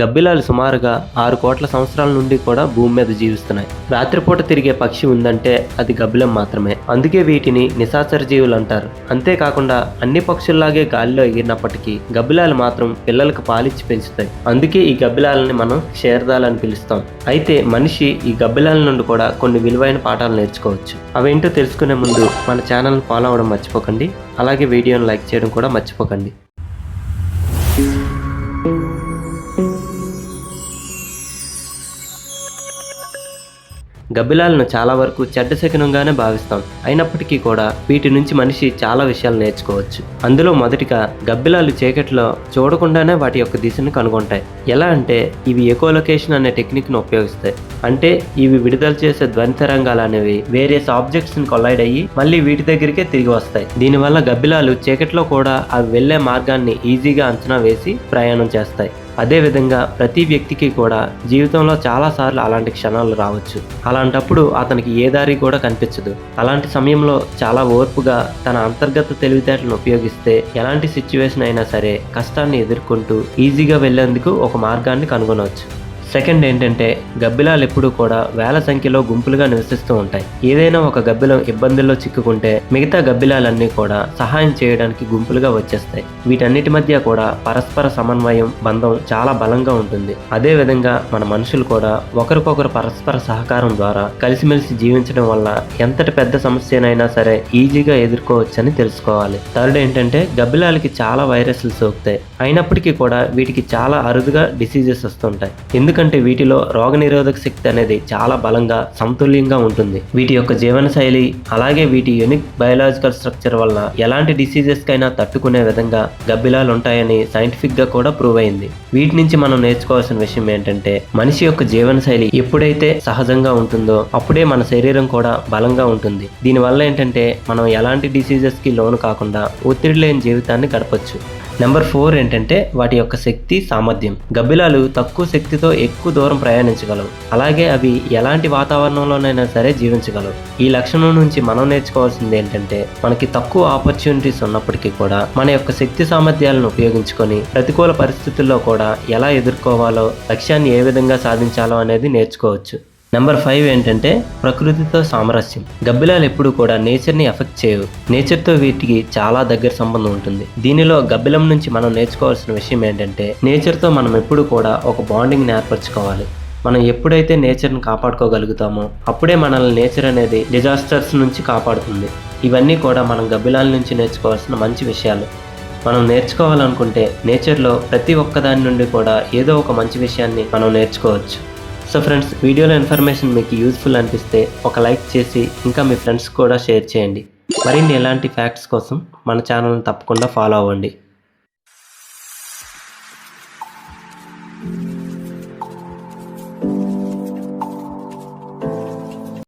గబ్బిలాలు సుమారుగా ఆరు కోట్ల సంవత్సరాల నుండి కూడా భూమి మీద జీవిస్తున్నాయి. రాత్రిపూట తిరిగే పక్షి ఉందంటే అది గబ్బిలం మాత్రమే. అందుకే వీటిని నిశాచర జీవులు అంటారు. అంతేకాకుండా అన్ని పక్షుల్లాగే గాలిలో ఎగిరినప్పటికీ గబ్బిలాలు మాత్రం పిల్లలకు పాలిచ్చి పెంచుతాయి. అందుకే ఈ గబ్బిలాలని మనం క్షేరదాలని పిలుస్తాం. అయితే మనిషి ఈ గబ్బిలాల నుండి కూడా కొన్ని విలువైన పాఠాలు నేర్చుకోవచ్చు. అవేంటో తెలుసుకునే ముందు మన ఛానల్ని ఫాలో అవ్వడం మర్చిపోకండి. అలాగే వీడియోను లైక్ చేయడం కూడా మర్చిపోకండి. గబ్బిలాలను చాలా వరకు చెడ్డ శకునంగానే భావిస్తాం. అయినప్పటికీ కూడా వీటి నుంచి మనిషి చాలా విషయాలు నేర్చుకోవచ్చు. అందులో మొదటిగా గబ్బిలాలు చీకట్లో చూడకుండానే వాటి యొక్క దిశను కనుగొంటాయి. ఎలా అంటే ఇవి ఎకోలొకేషన్ అనే టెక్నిక్ను ఉపయోగిస్తాయి. అంటే ఇవి విడుదల చేసే ధ్వని తరంగాలు అనేవి వేరియస్ ఆబ్జెక్ట్స్ని కొలైడ్ అయ్యి మళ్ళీ వీటి దగ్గరికే తిరిగి వస్తాయి. దీనివల్ల గబ్బిలాలు చీకట్లో కూడా అవి వెళ్ళే మార్గాన్ని ఈజీగా అంచనా వేసి ప్రయాణం చేస్తాయి. అదేవిధంగా ప్రతి వ్యక్తికి కూడా జీవితంలో చాలాసార్లు అలాంటి క్షణాలు రావచ్చు. అలాంటప్పుడు అతనికి ఏ దారి కూడా కనిపించదు. అలాంటి సమయంలో చాలా ఓర్పుగా తన అంతర్గత తెలివితేటలను ఉపయోగిస్తే ఎలాంటి సిచ్యువేషన్ అయినా సరే కష్టాన్ని ఎదుర్కొంటూ ఈజీగా వెళ్ళేందుకు ఒక మార్గాన్ని కనుగొనవచ్చు. సెకండ్ ఏంటంటే గబ్బిలాలు ఎప్పుడూ కూడా వేల సంఖ్యలో గుంపులుగా నివసిస్తూ ఉంటాయి. ఏదైనా ఒక గబ్బిలం ఇబ్బందుల్లో చిక్కుకుంటే మిగతా గబ్బిలాలన్నీ కూడా సహాయం చేయడానికి గుంపులుగా వచ్చేస్తాయి. వీటన్నిటి మధ్య కూడా పరస్పర సమన్వయం బంధం చాలా బలంగా ఉంటుంది. అదే విధంగా మన మనుషులు కూడా ఒకరికొకరు పరస్పర సహకారం ద్వారా కలిసిమెలిసి జీవించడం వల్ల ఎంతటి పెద్ద సమస్యనైనా సరే ఈజీగా ఎదుర్కోవచ్చని తెలుసుకోవాలి. థర్డ్ ఏంటంటే గబ్బిలాలకి చాలా వైరస్లు సోకుతాయి. అయినప్పటికీ కూడా వీటికి చాలా అరుదుగా డిసీజెస్ వస్తుంటాయి. ఎందుకంటే వీటిలో రోగనిరోధక శక్తి అనేది చాలా బలంగా సమతుల్యంగా ఉంటుంది. వీటి యొక్క జీవన శైలి అలాగే వీటి యూనిక్ బయలాజికల్ స్ట్రక్చర్ వల్ల ఎలాంటి డిసీజెస్ కైనా తట్టుకునే విధంగా గబ్బిలాలు ఉంటాయని సైంటిఫిక్గా కూడా ప్రూవ్ అయింది. వీటి నుంచి మనం నేర్చుకోవాల్సిన విషయం ఏంటంటే మనిషి యొక్క జీవన శైలి ఎప్పుడైతే సహజంగా ఉంటుందో అప్పుడే మన శరీరం కూడా బలంగా ఉంటుంది. దీనివల్ల ఏంటంటే మనం ఎలాంటి డిసీజెస్కి లోను కాకుండా ఒత్తిడి లేని జీవితాన్ని గడపచ్చు. నెంబర్ ఫోర్ ఏంటంటే వాటి యొక్క శక్తి సామర్థ్యం. గబ్బిలాలు తక్కువ శక్తితో ఎక్కువ ఎక్కువ దూరం ప్రయాణించగలవు. అలాగే అవి ఎలాంటి వాతావరణంలోనైనా సరే జీవించగలవు. ఈ లక్షణం నుంచి మనం నేర్చుకోవాల్సింది ఏంటంటే మనకి తక్కువ ఆపర్చునిటీస్ ఉన్నప్పటికీ కూడా మన యొక్క శక్తి సామర్థ్యాలను ఉపయోగించుకొని ప్రతికూల పరిస్థితుల్లో కూడా ఎలా ఎదుర్కోవాలో లక్ష్యాన్ని ఏ విధంగా సాధించాలో అనేది నేర్చుకోవచ్చు. నెంబర్ ఫైవ్ ఏంటంటే ప్రకృతితో సామరస్యం. గబ్బిలాలు ఎప్పుడు కూడా నేచర్ని ఎఫెక్ట్ చేయవు. నేచర్తో వీటికి చాలా దగ్గర సంబంధం ఉంటుంది. దీనిలో గబ్బిలం నుంచి మనం నేర్చుకోవాల్సిన విషయం ఏంటంటే నేచర్తో మనం ఎప్పుడు కూడా ఒక బాండింగ్ని ఏర్పరచుకోవాలి. మనం ఎప్పుడైతే నేచర్ని కాపాడుకోగలుగుతామో అప్పుడే మనల్ని నేచర్ అనేది డిజాస్టర్స్ నుంచి కాపాడుతుంది. ఇవన్నీ కూడా మనం గబ్బిలాల నుంచి నేర్చుకోవాల్సిన మంచి విషయాలు. మనం నేర్చుకోవాలనుకుంటే నేచర్లో ప్రతి ఒక్కదాని నుండి కూడా ఏదో ఒక మంచి విషయాన్ని మనం నేర్చుకోవచ్చు. సో ఫ్రెండ్స్ వీడియోలో ఇన్ఫర్మేషన్ మీకు యూస్ఫుల్ అనిపిస్తే ఒక లైక్ చేసి ఇంకా మీ ఫ్రెండ్స్ కూడా షేర్ చేయండి. మరిన్ని ఎలాంటి ఫ్యాక్ట్స్ కోసం మన ఛానల్ని తప్పకుండా ఫాలో అవ్వండి.